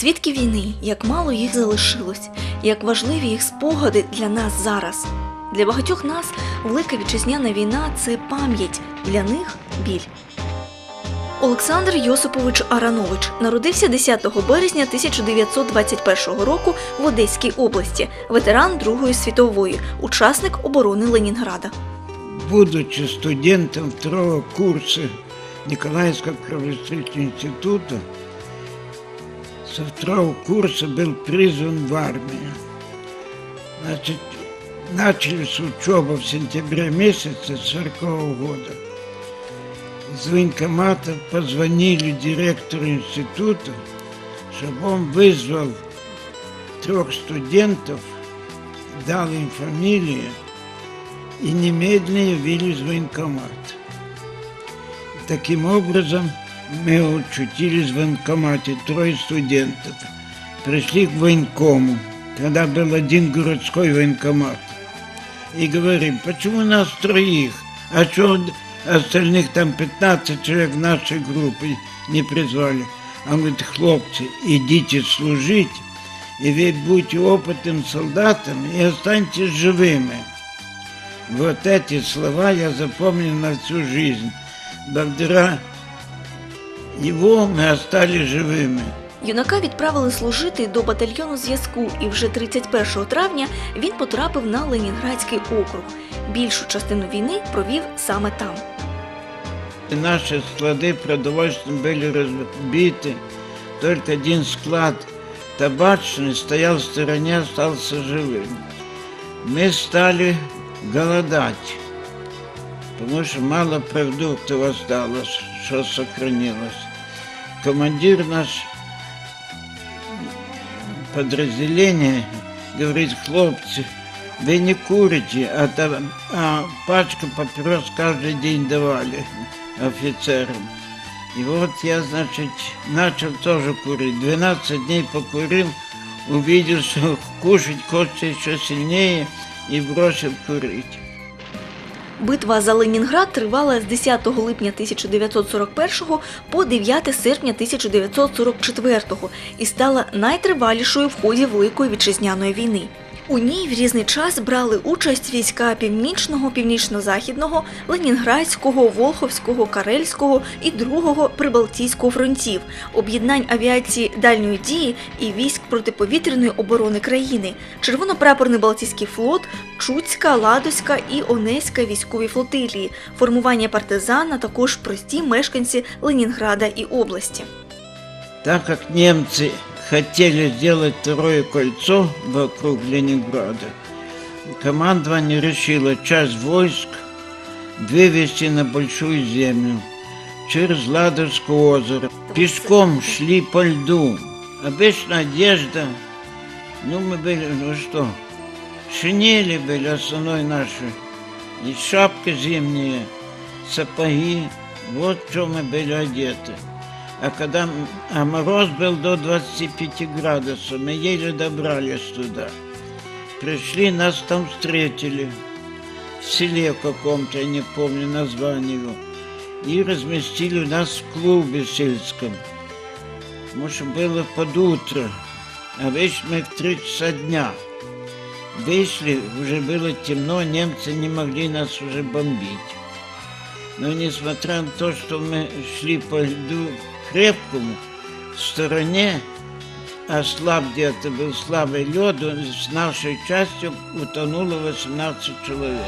Свідки війни, як мало їх залишилось, як важливі їх спогади для нас зараз. Для багатьох нас велика вітчизняна війна це пам'ять, для них біль. Олександр Йосипович Аранович народився 10 березня 1921 року в Одеській області, ветеран Другої світової, учасник оборони Ленінграда. Будучи студентом второго курса Николаевского кровостроительного института, со второго курса был призван в армию. Значит, начались учебу в сентябре месяце 40 года. Из военкомата позвонили директору института, чтобы он вызвал трех студентов, дал им фамилии, и немедленно явились в военкомат. Таким образом, мы очутились в военкомате, трое студентов. Пришли к военкому, когда был один городской военкомат. И говорим, почему нас троих, а что остальных там 15 человек нашей группе не призвали? Он говорит, хлопцы, идите служить, и вы будете опытным солдатом и останетесь живыми. Вот эти слова я запомнил на всю жизнь. Благодаря его мы остались живыми. Юнака відправили служити до батальйону зв'язку, і вже 31 травня він потрапив на Ленінградський округ. Більшу частину війни провів саме там. И наши склады продовольственные были разбиты. Только один склад табачный стоял в стороне, остался живым. Мы стали голодать, потому что мало продуктов осталось, что сохранилось. Командир наш подразделения говорит, хлопцы, вы не курите, а, та- а пачку папирос каждый день давали офицерам. И вот я, значит, начал тоже курить. 12 дней покурил, увидел, что кушать хочется еще сильнее и бросил курить. Битва за Ленінград тривала з 10 липня 1941 по 9 серпня 1944 і стала найтривалішою в ході Великої вітчизняної війни. У ній в різний час брали участь війська Північного, Північно-Західного, Ленінградського, Волховського, Карельського і Другого Прибалтійського фронтів, об'єднань авіації дальньої дії і військ протиповітряної оборони країни, Червонопрапорний Балтійський флот, Чуцька, Ладоська і Онеська військові флотилії, формування партизан, а також прості мешканці Ленінграда і області. Так как немцы хотели сделать второе кольцо вокруг Ленинграда, командование решило часть войск вывести на Большую землю через Ладожское озеро. Пешком шли по льду. Обычная одежда. Ну, мы были, ну что, шинели были основной наши. И шапка зимняя, сапоги. Вот чем мы были одеты. А когда а мороз был до 25 градусов, мы еле добрались туда. Пришли, нас там встретили. В селе каком-то, я не помню название его. И разместили нас в клубе сельском. Что было под утро. А вышли мы в 3 часа дня. Вышли, уже было темно, немцы не могли нас уже бомбить. Но несмотря на то, что мы шли по льду крепкому, в стороне, а слаб где-то был слабый лед, с нашей частью утонуло 18 человек.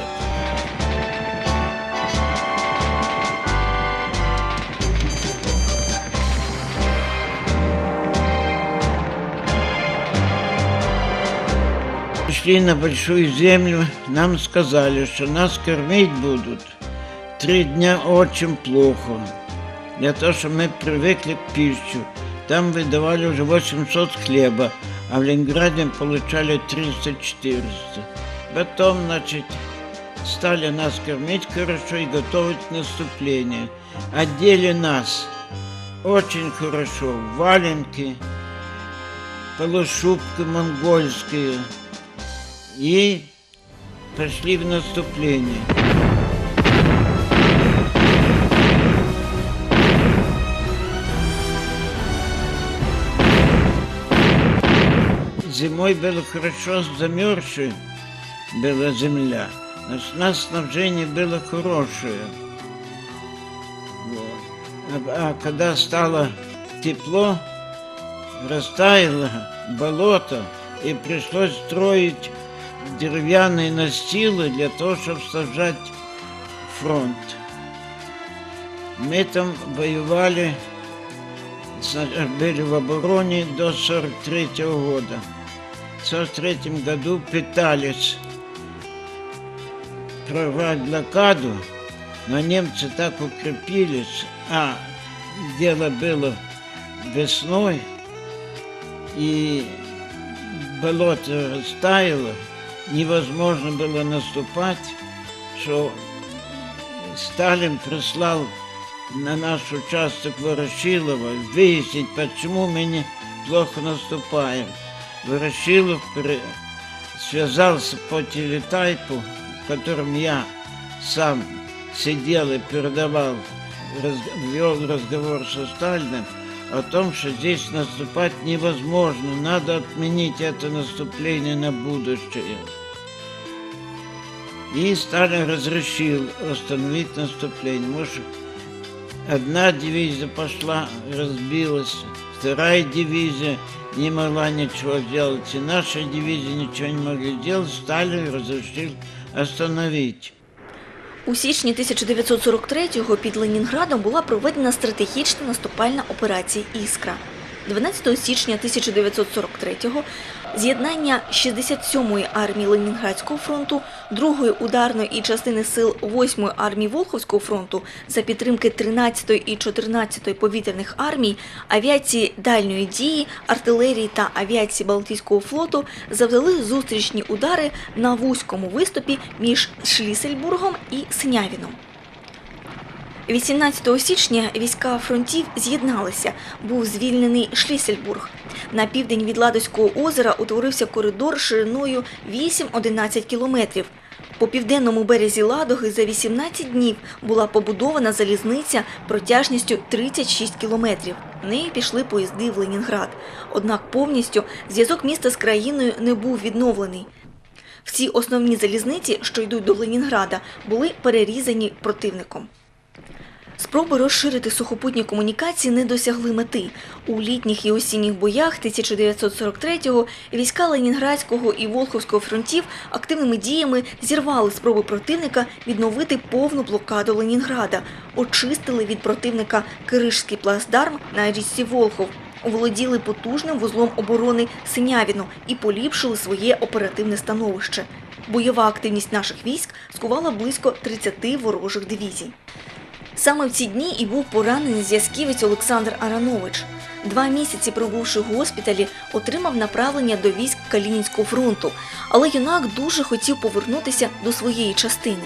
Пришли на большую землю, нам сказали, что нас кормить будут три дня очень плохо. Для того, что мы привыкли к пищу. Там выдавали уже 800 хлеба, а в Ленинграде получали 300-400. Потом, значит, стали нас кормить хорошо и готовить к наступлению. Одели нас очень хорошо, валенки, полушубки монгольские. И пошли в наступление. Зимой было хорошо замерзшая была земля. Значит, у нас снабжение было хорошее. А, а когда стало тепло, растаяло болото, и пришлось строить деревянные настилы для того, чтобы сажать фронт. Мы там воевали, были в обороне до 43 года. В 43 году пытались прорвать блокаду, но немцы так укрепились, а дело было весной, и болото растаяло, невозможно было наступать, что Сталин прислал на наш участок Ворошилова выяснить, почему мы не плохо наступаем. Ворошилов связался по телетайпу, в котором я сам сидел и передавал, вел разговор со Сталиным о том, что здесь наступать невозможно, надо отменить это наступление на будущее. И Сталин разрешил остановить наступление. Может, одна дивизия пошла, разбилась, вторая дивизия не могла ничего сделать, и наша дивизия ничего не могла сделать, Сталин разрешил остановить. У січні 1943-го під Ленінградом була проведена стратегічна наступальна операція Іскра. 12 січня 1943-го з'єднання 67-ї армії Ленінградського фронту, 2-ї ударної і частини сил 8-ї армії Волховського фронту за підтримки 13-ї і 14-ї повітряних армій, авіації дальньої дії, артилерії та авіації Балтійського флоту завдали зустрічні удари на вузькому виступі між Шлісельбургом і Снявіном. 18 січня війська фронтів з'єдналися. Був звільнений Шлісельбург. На південь від Ладозького озера утворився коридор шириною 8-11 кілометрів. По південному березі Ладоги за 18 днів була побудована залізниця протяжністю 36 кілометрів. Нею пішли поїзди в Ленінград. Однак повністю зв'язок міста з країною не був відновлений. Всі основні залізниці, що йдуть до Ленінграда, були перерізані противником. Спроби розширити сухопутні комунікації не досягли мети. У літніх і осінніх боях 1943-го війська Ленінградського і Волховського фронтів активними діями зірвали спроби противника відновити повну блокаду Ленінграда, очистили від противника Киришський плацдарм на річці Волхов, оволоділи потужним вузлом оборони Синявіно і поліпшили своє оперативне становище. Бойова активність наших військ скувала близько 30 ворожих дивізій. Саме в ці дні і був поранений зв'язківець Олександр Аранович. Два місяці пробувши в госпіталі, отримав направлення до військ Калінінського фронту, але юнак дуже хотів повернутися до своєї частини.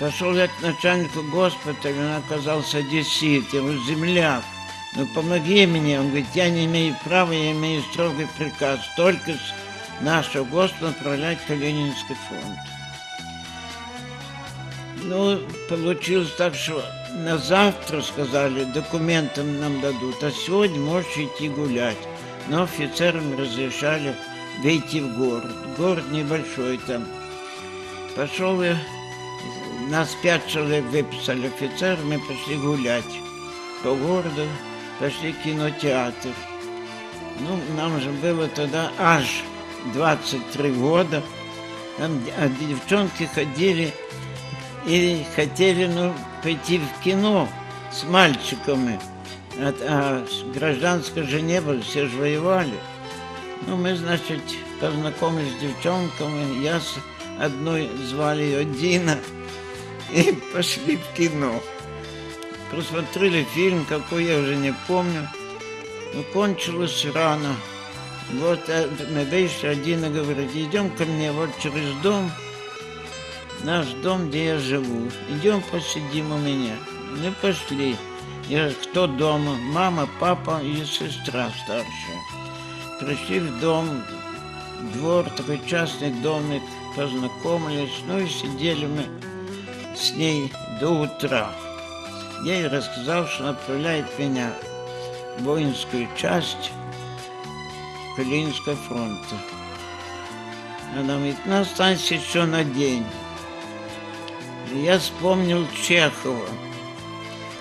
Пошел я к начальнику госпиталя, он оказался одессит, я говорю, земляк, ну помоги мне. Он говорит, я не имею права, я имею строгий приказ только с нашего госпиталя направлять в Калининский фронт. Ну, получилось так, что на завтра, сказали, документы нам дадут, а сегодня можешь идти гулять. Но офицерам разрешали выйти в город. Город небольшой там. Пошел я, нас пять человек выписали офицеры, мы пошли гулять по городу, пошли в кинотеатр. Ну, нам же было тогда аж 23 года. Там а девчонки ходили и хотели ну, пойти в кино с мальчиками. А, а гражданского же не было, все же воевали. Ну, мы, значит, познакомились с девчонками. Я с одной звали ее Дина. И пошли в кино. Просмотрели фильм, какой я уже не помню. Но кончилось рано. Вот э, мы вышли, Дина говорит, идем ко мне вот через дом наш дом, где я живу. Идем посидим у меня. Мы пошли. Я кто дома? Мама, папа и сестра старшая. Пришли в дом, двор, такой частный домик, познакомились, ну и сидели мы с ней до утра. Я ей рассказал, что направляет меня в воинскую часть Калининского фронта. Она говорит, ну, останься еще на день. Я вспомнил Чехова,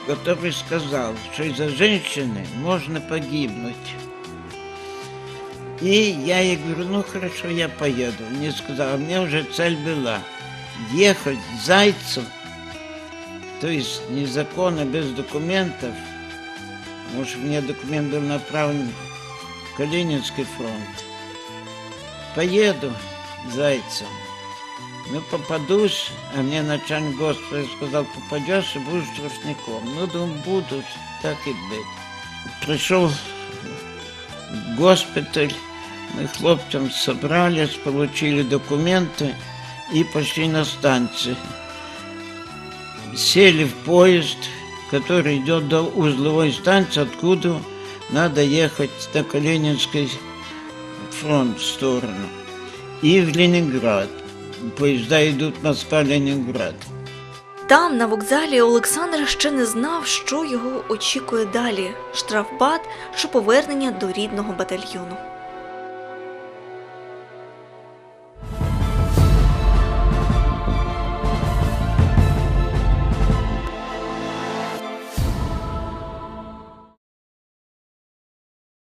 который сказал, что из-за женщины можно погибнуть. И я ей говорю, ну хорошо, я поеду. Мне сказала, мне уже цель была ехать в Зайцев, то есть незаконно, без документов. Может, мне документ был направлен в Калининский фронт. Поеду в Зайцев. Ну, попадусь, а мне начальник госпиталя сказал, попадешь и будешь страшником. Ну, думаю, буду, так и быть. Пришел в госпиталь, мы хлопцам собрались, получили документы и пошли на станцию. Сели в поезд, который идет до узловой станции, откуда надо ехать на Калининский фронт в сторону. И в Ленинград. Поезда йдуть на Сталінград. Там, на вокзалі, Олександр ще не знав, що його очікує далі: штрафбат чи повернення до рідного батальйону.